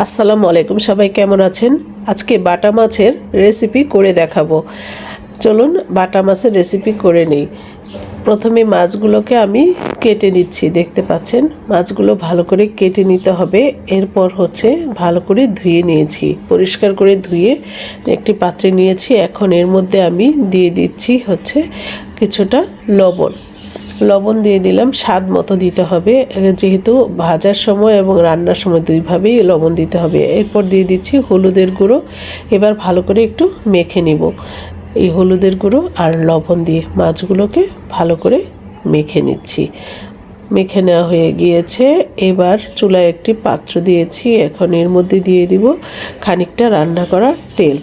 আসসালামু আলাইকুম, সবাই কেমন আছেন? আজকে বাটা মাছের রেসিপি করে দেখাবো। চলুন বাটা মাছের রেসিপি করে নিই। প্রথমে মাছগুলোকে আমি কেটে নিচ্ছি, দেখতে পাচ্ছেন? মাছগুলো ভালো করে কেটে নিতে হবে। এরপর হচ্ছে ভালো করে ধুয়ে নিয়েছি। পরিষ্কার করে ধুয়ে একটি পাত্রে নিয়েছি। এখন এর মধ্যে আমি দিয়ে দিচ্ছি হচ্ছে কিছুটা লবণ। লবণ দিয়ে দিলাম, স্বাদ মতো দিতে হবে। যেহেতু ভাজার সময় এবং রান্নার সময় দুইভাবেই লবণ দিতে হবে। এরপর দিয়ে দিচ্ছি হলুদের গুঁড়ো। এবার ভালো করে একটু মেখে নিব। এই হলুদের গুঁড়ো আর লবণ দিয়ে মাছগুলোকে ভালো করে মেখে নিচ্ছি। মেখে নেওয়া হয়ে গিয়েছে। এবার চুলায় একটি পাত্র দিয়েছি। এখন এর মধ্যে দিয়ে দিব খানিকটা রান্না করা তেল।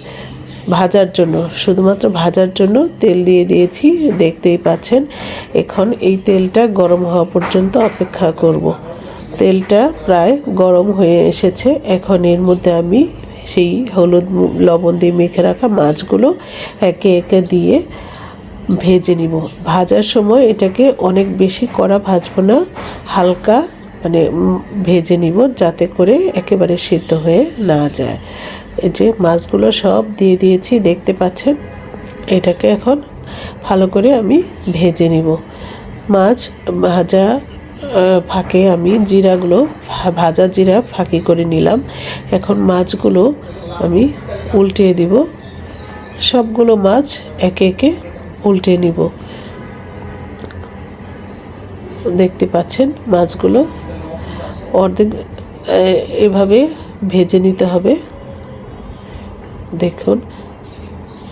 ভাজার জন্য, শুধুমাত্র ভাজার জন্য তেল দিয়ে দিয়েছি, দেখতেই পাচ্ছেন। এখন এই তেলটা গরম হওয়া পর্যন্ত অপেক্ষা করব। তেলটা প্রায় গরম হয়ে এসেছে। এখন এর মধ্যে আমি সেই হলুদ লবণ দিয়ে মেখে রাখা মাছগুলো একে একে দিয়ে ভেজে নিব। ভাজার সময় এটাকে অনেক বেশি কড়া ভাজবো না, হালকা মানে ভেজে নিব যাতে করে একেবারে সিদ্ধ হয়ে না যায়। এই যে মাছগুলো সব দিয়ে দিয়েছি, দেখতে পাচ্ছেন? এটাকে এখন ভালো করে আমি ভেজে নিব। মাছ ভাজা ফাঁকে আমি জিরাগুলো ভাজা জিরা ফাঁকি করে নিলাম। এখন মাছগুলো আমি উল্টিয়ে দিব। সবগুলো মাছ একে একে উল্টে নিব। দেখতে পাচ্ছেন মাছগুলো? অর্ধেক এভাবে ভেজে নিতে হবে। দেখুন,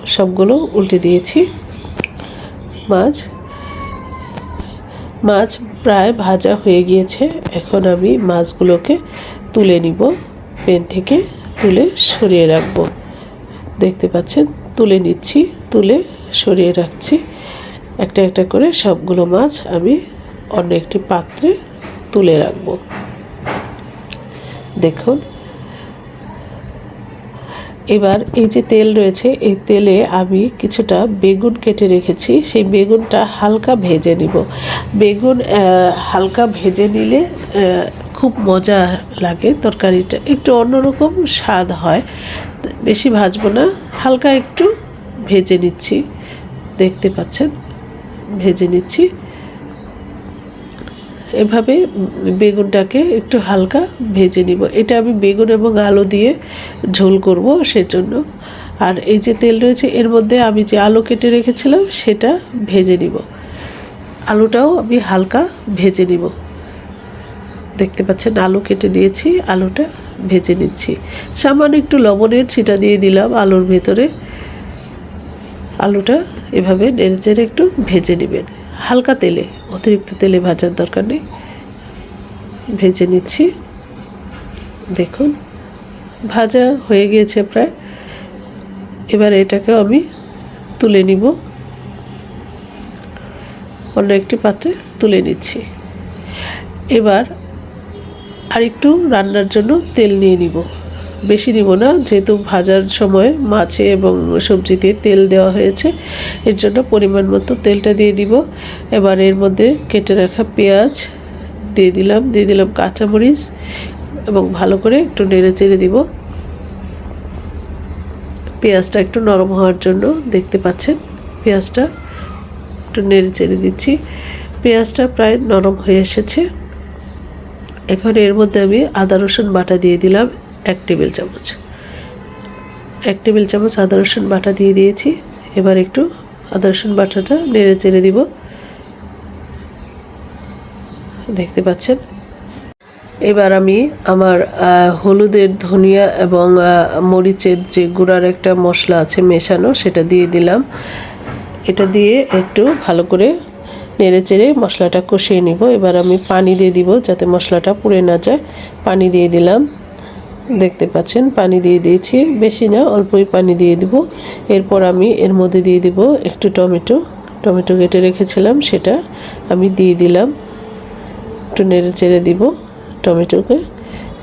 সবগুলো উল্টে দিয়েছি। মাছ মাছ প্রায় ভাজা হয়ে গিয়েছে। এখন আমি মাছগুলোকে তুলে নিব, পেন থেকে তুলে সরিয়ে রাখব। দেখতে পাচ্ছেন, তুলে নিচ্ছি, তুলে সরিয়ে রাখছি। একটা একটা করে সবগুলো মাছ আমি অন্য একটি পাত্রে তুলে রাখব। দেখুন এবার এই যে তেল রয়েছে, এই তেলে আমি কিছুটা বেগুন কেটে রেখেছি। সেই বেগুনটা হালকা ভেজে নিব। বেগুন হালকা ভেজে নিলে খুব মজা লাগে তরকারিটা। একটু অন্যরকম স্বাদ হয়। বেশি ভাজবো না, হালকা একটু ভেজে নিচ্ছি। দেখতে পাচ্ছেন? ভেজে নিচ্ছি। এভাবে বেগুনটাকে একটু হালকা ভেজে নিব। এটা আমি বেগুন এবং আলু দিয়ে ঝোল করব সেজন্য। আর এই যে তেল রয়েছে, এর মধ্যে আমি যে আলু কেটে রেখেছিলাম, সেটা ভেজে নিব। আলুটাও আমি হালকা ভেজে নিব। দেখতে পাচ্ছেন, আলু কেটে নিয়েছি, আলুটা ভেজে নিচ্ছি। সামান্য একটু লবণের ছিটা দিয়ে দিলাম আলুর ভেতরে। আলুটা এভাবে নেড়ে চেড়ে একটু ভেজে নেবেন। হালকা তেলে, অতিরিক্ত তেলে ভাজার দরকার নেই। ভেজে নিচ্ছি। দেখুন, ভাজা হয়ে গিয়েছে প্রায়। এবার এটাকে আমি তুলে নিব। অন্য একটি পাত্রে তুলে নিচ্ছি। এবার আরেকটু রান্নার জন্য তেল নিয়ে নিব। বেশি নিব না। যেহেতু ভাজার সময় মাছে এবং সবজিতে তেল দেওয়া হয়েছে, এর জন্য পরিমাণ মতো তেলটা দিয়ে দিব। এবার এর মধ্যে কেটে রাখা পেঁয়াজ দিয়ে দিলাম দিয়ে দিলাম কাঁচামরিচ এবং ভালো করে একটু নেড়ে চেড়ে দিব। পেঁয়াজটা একটু নরম হওয়ার জন্য দেখতে পাচ্ছেন, পেঁয়াজটা একটু নেড়ে চেড়ে দিচ্ছি। পেঁয়াজটা প্রায় নরম হয়ে এসেছে। এখন এর মধ্যে আমি আদা রসুন বাটা দিয়ে দিলাম। এক টেবিল চামচ। এক টেবিল চামচ আদা, রসুন বাটা দিয়ে দিয়েছি। এবার একটু আদা, রসুন বাটাটা নেড়ে চেড়ে দিব। দেখতে পাচ্ছেন? এবার আমি আমার হলুদের ধনিয়া এবং মরিচের যে গুঁড়ার একটা মশলা আছে মেশানো, সেটা দিয়ে দিলাম। এটা দিয়ে একটু ভালো করে নেড়ে চেড়ে মশলাটা কষিয়ে নিব। এবার আমি পানি দিয়ে দিব যাতে মশলাটা পুড়ে না যায়। পানি দিয়ে দিলাম। দেখতে পাচ্ছেন, পানি দিয়ে দিয়েছি। বেশি না, অল্পই পানি দিয়ে দিব। এরপর আমি এর মধ্যে দিয়ে দিব একটু টমেটো। টমেটো কেটে রেখেছিলাম, সেটা আমি দিয়ে দিলাম। একটু নেড়ে চেড়ে দিব টমেটোকে,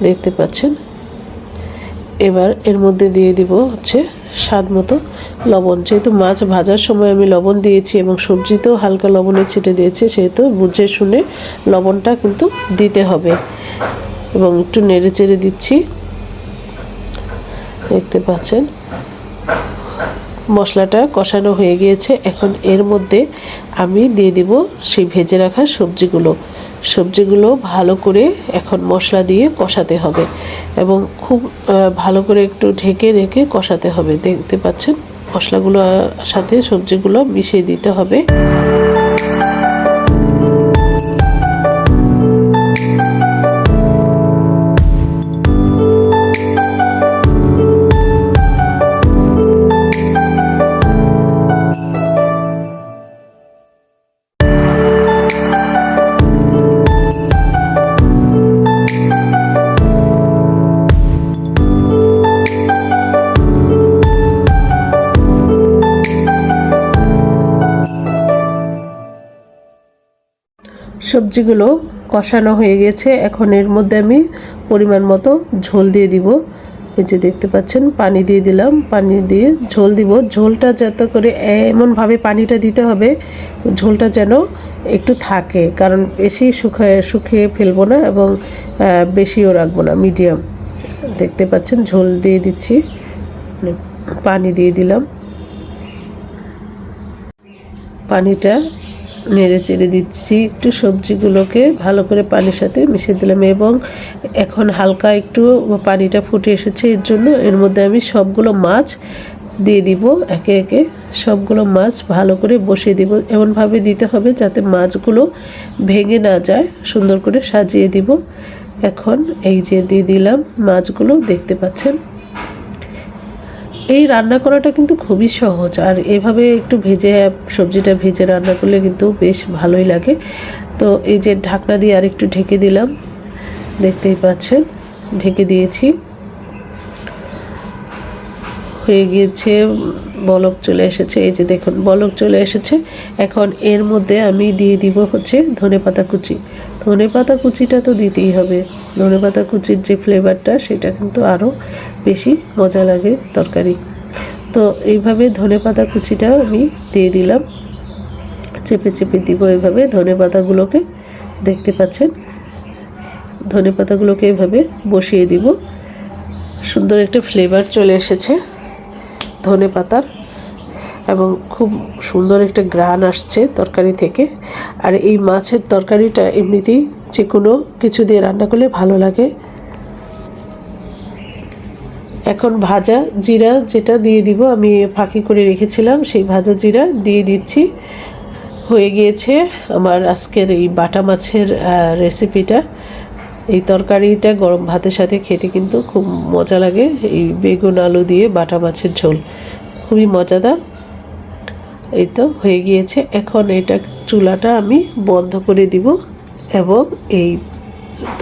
দেখতে পাচ্ছেন। এবার এর মধ্যে দিয়ে দিব হচ্ছে স্বাদ মতো লবণ। যেহেতু মাছ ভাজার সময় আমি লবণ দিয়েছি এবং সবজিতেও হালকা লবণে ছিটে দিয়েছি, সেহেতু বুঝে শুনে লবণটা কিন্তু দিতে হবে। এবং একটু নেড়ে চেড়ে দিচ্ছি। দেখতে পাচ্ছেন। মশলাটা কষানো হয়ে গিয়েছে। এখন এর মধ্যে আমি দিয়ে দিব সেই ভেজে রাখা সবজিগুলো। সবজিগুলো ভালো করে এখন মশলা দিয়ে কষাতে হবে এবং খুব ভালো করে একটু ঢেকে রেখে কষাতে হবে। দেখতে পাচ্ছেন? মশলাগুলো সাথে সবজিগুলো মিশিয়ে দিতে হবে। সবজিগুলো কষানো হয়ে গেছে। এখন এর মধ্যে আমি পরিমাণ মতো ঝোল দিয়ে দিব। এই যে দেখতে পাচ্ছেন, পানি দিয়ে দিলাম। পানি দিয়ে ঝোল দিব। ঝোলটা যাতে করে এমনভাবে পানিটা দিতে হবে, ঝোলটা যেন একটু থাকে। কারণ বেশি শুকায় শুকিয়ে ফেলব না এবং বেশিও রাখব না, মিডিয়াম। দেখতে পাচ্ছেন, ঝোল দিয়ে দিচ্ছি। পানি দিয়ে দিলাম। পানিটা নেড়ে চেড়ে দিচ্ছি একটু সবজিগুলোকে ভালো করে পানির সাথে মিশিয়ে দিলাম এবং এখন হালকা একটু পানিটা ফুটে এসেছে এর জন্য। এর মধ্যে আমি সবগুলো মাছ দিয়ে দিব, একে একে সবগুলো মাছ ভালো করে বসিয়ে দিব। এমনভাবে দিতে হবে যাতে মাছগুলো ভেঙে না যায়, সুন্দর করে সাজিয়ে দিব। এখন এই যে দিয়ে দিলাম মাছগুলো, দেখতে পাচ্ছেন? এই রান্না করাটা কিন্তু খুবই সহজ। আর এভাবে একটু ভেজে, সবজিটা ভেজে রান্না করলে কিন্তু বেশ ভালোই লাগে। তো এই যে ঢাকনা দিয়ে আর একটু ঢেকে দিলাম, দেখতেই পাচ্ছেন, ঢেকে দিয়েছি। হয়ে গিয়েছে, বলক চলে এসেছে। এই যে দেখুন, বলক চলে এসেছে। এখন এর মধ্যে আমি দিয়ে দিব হচ্ছে ধনে পাতা কুচি। ধনে পাতা কুচিটা তো দিতেই হবে। ধনে পাতা কুচির যে ফ্লেভারটা সেটা কিন্তু আরও বেশি মজা লাগে তরকারি। তো এইভাবে ধনে পাতা কুচিটা আমি দিয়ে দিলাম। চেপে চেপে দিব এইভাবে ধনে পাতাগুলোকে, দেখতে পাচ্ছেন? ধনে পাতাগুলোকে এভাবে বসিয়ে দিব। সুন্দর একটা ফ্লেভার চলে এসেছে ধনে পাতার এবং খুব সুন্দর একটা গ্রান আসছে তরকারি থেকে। আর এই মাছের তরকারিটা এমনিতেই যে কোনো কিছু দিয়ে রান্না করলে ভালো লাগে। এখন ভাজা জিরা যেটা দিয়ে দিব, আমি ফাঁকি করে রেখেছিলাম, সেই ভাজা জিরা দিয়ে দিচ্ছি। হয়ে গিয়েছে আমার আজকের এই বাটা মাছের রেসিপিটা এই তরকারিটা গরম ভাতের সাথে খেতে কিন্তু খুব মজা লাগে, এই বেগুন আলু দিয়ে বাটা মাছের ঝোল। খুবই মজাদার। এই তো হয়ে গিয়েছে, এখন এটা চুলাটা আমি বন্ধ করে দিব এবং এই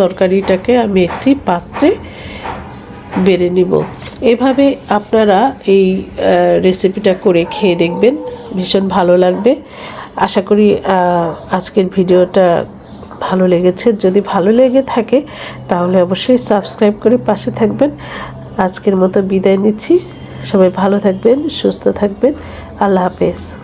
তরকারিটাকে আমি একটি পাত্রে বেড়ে নিব। এভাবে আপনারা এই রেসিপিটা করে খেয়ে দেখবেন। ভীষণ ভালো লাগবে। আশা করি আজকের ভিডিওটা ভালো লেগেছে। যদি ভালো লেগে থাকে, তাহলে অবশ্যই সাবস্ক্রাইব করে পাশে থাকবেন। আজকের মতো বিদায় নিচ্ছি। সবাই ভালো থাকবেন, সুস্থ থাকবেন। আল্লাহ হাফেজ।